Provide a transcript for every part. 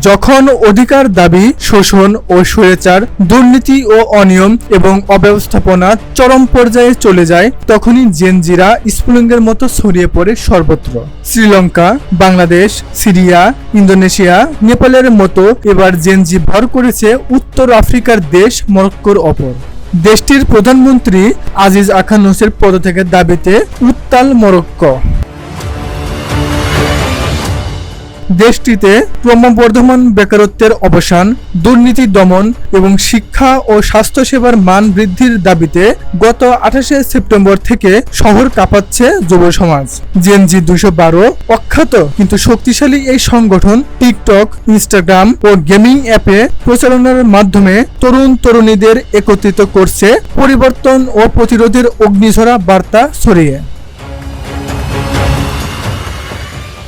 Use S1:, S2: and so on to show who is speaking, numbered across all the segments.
S1: যখন অধিকার দাবি, শোষণ ও স্বৈরাচার, দুর্নীতি ও অনিয়ম এবং অব্যবস্থাপনা চরম পর্যায়ে চলে যায়, তখনই জেনজিরা স্ফুলিঙ্গের মতো ছড়িয়ে পড়ে সর্বত্র। শ্রীলঙ্কা, বাংলাদেশ, সিরিয়া, ইন্দোনেশিয়া, নেপালের মতো এবার জেনজি ভর করেছে উত্তর আফ্রিকার দেশ মরক্কোর অপর দেশটির প্রধানমন্ত্রী আজিজ আখানুসের পদত্যাগের দাবিতে উত্তাল মরক্কো। দেশটিতে ক্রমবর্ধমান বেকারত্বের অবসান, দুর্নীতি দমন এবং শিক্ষা ও স্বাস্থ্যসেবার মান বৃদ্ধির দাবিতে গত আঠাশে সেপ্টেম্বর থেকে শহর কাঁপাচ্ছে যুব সমাজ। জেনজি দুশো বারো অখ্যাত কিন্তু শক্তিশালী এই সংগঠন টিকটক, ইনস্টাগ্রাম ও গেমিং অ্যাপে প্রচারণার মাধ্যমে তরুণ তরুণীদের একত্রিত করছে পরিবর্তন ও প্রতিরোধের অগ্নিঝরা বার্তা ছড়িয়ে।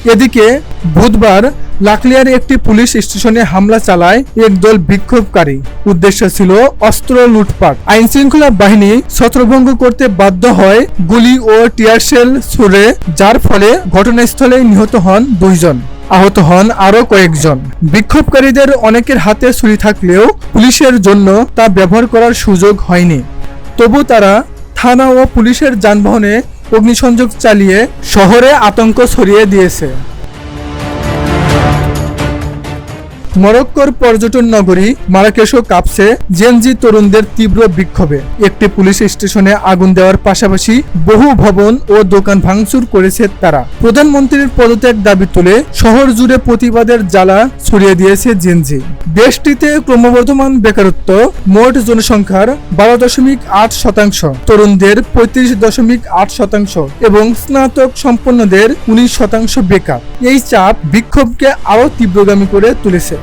S1: এদিকে বুধবার লাকলিয়ার একটি পুলিশ স্টেশনে হামলা চালায় একদল বিক্ষোভকারী। উদ্দেশ্য ছিল অস্ত্র লুটপাট। আইন শৃঙ্খলা বাহিনী ছত্রভঙ্গ করতে বাধ্য হয় গুলি ও টিয়ারশেল ছুড়ে, যার ফলে ঘটনাস্থলে নিহত হন দুইজন। আহত হন আরও কয়েকজন। বিক্ষোভকারীদের অনেকের হাতে ছুরি থাকলেও পুলিশের জন্য তা ব্যবহার করার সুযোগ হয়নি। তবু তারা থানা ও পুলিশের যানবাহনে অগ্নিসংযোগ চালিয়ে শহরে আতঙ্ক ছড়িয়ে দিয়েছে। মরক্কোর পর্যটন নগরী মারাকেশও কাঁপছে জেনজি তরুণদের তীব্র বিক্ষোভে। একটি পুলিশ স্টেশনে আগুন দেওয়ার পাশাপাশি বহু ভবন ও দোকান ভাঙচুর করেছে তারা। প্রধানমন্ত্রীর পদত্যাগ দাবি তুলে শহর জুড়ে প্রতিবাদের জ্বালা ছড়িয়ে দিয়েছে জেনজি। দেশটিতে ক্রমবর্ধমান বেকারত্ব, মোট জনসংখ্যার বারো দশমিক আট শতাংশ, তরুণদের পঁয়ত্রিশ দশমিক আট শতাংশ এবং স্নাতক সম্পন্নদের উনিশ শতাংশ বেকার। এই চাপ বিক্ষোভকে আরও তীব্রগামী করে তুলেছে।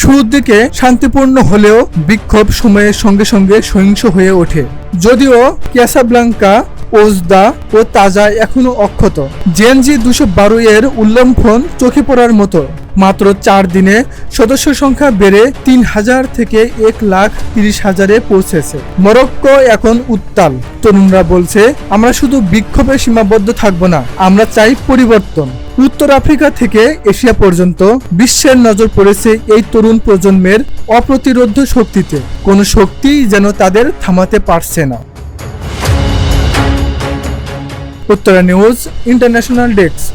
S1: শুরুর দিকে শান্তিপূর্ণ হলেও বিক্ষোভ সময়ের সঙ্গে সঙ্গে সহিংস হয়ে ওঠে। যদিও ক্যাসাব্লাঙ্কা, ওজদা ও তাজা এখনও অক্ষত। জেনজি দুশো বারো এর উল্লম্ফন চোখে পড়ার মতো। মাত্র চার দিনে সদস্য সংখ্যা বেড়ে তিন হাজার থেকে এক লাখ তিরিশ হাজারে পৌঁছেছে। মরক্কো এখন উত্তাল। তরুণরা বলছে, আমরা শুধু বিক্ষোভে সীমাবদ্ধ থাকব না, আমরা চাই পরিবর্তন। উত্তর আফ্রিকা থেকে এশিয়া পর্যন্ত বিশ্বের নজর পড়েছে এই তরুণ প্রজন্মের অপ্রতিরোধ শক্তিতে। কোনো শক্তি যেন তাদের থামাতে পারছে না। Uttara news, international desk.